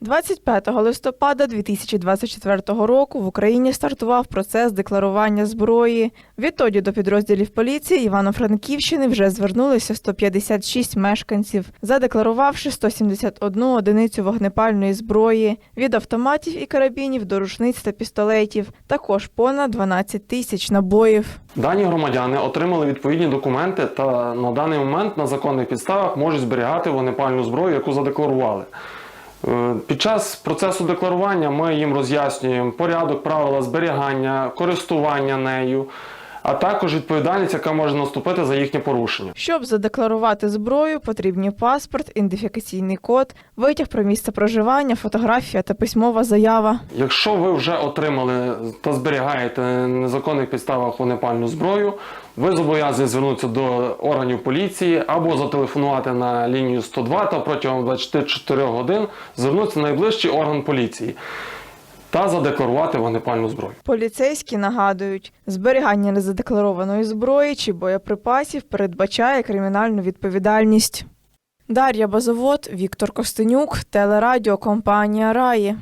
25 листопада 2024 року в Україні стартував процес декларування зброї. Відтоді до підрозділів поліції Івано-Франківщини вже звернулися 156 мешканців, задекларувавши 171 одиницю вогнепальної зброї від автоматів і карабінів до рушниць та пістолетів. Також понад 12 тисяч набоїв. Дані громадяни отримали відповідні документи та на даний момент на законних підставах можуть зберігати вогнепальну зброю, яку задекларували. Е, Під час процесу декларування ми їм роз'яснюємо порядок, правила зберігання, користування нею, а також відповідальність, яка може наступити за їхнє порушення. Щоб задекларувати зброю, потрібні паспорт, ідентифікаційний код, витяг про місце проживання, фотографія та письмова заява. Якщо ви вже отримали та зберігаєте на незаконних підставах вогнепальну зброю, ви зобов'язані звернутися до органів поліції або зателефонувати на лінію 102 та протягом 24 годин звернутися в найближчий орган поліції та задекларувати вогнепальну зброю. Поліцейські нагадують, зберігання незадекларованої зброї чи боєприпасів передбачає кримінальну відповідальність. Дар'я Базовод, Віктор Костенюк, телерадіокомпанія Раї.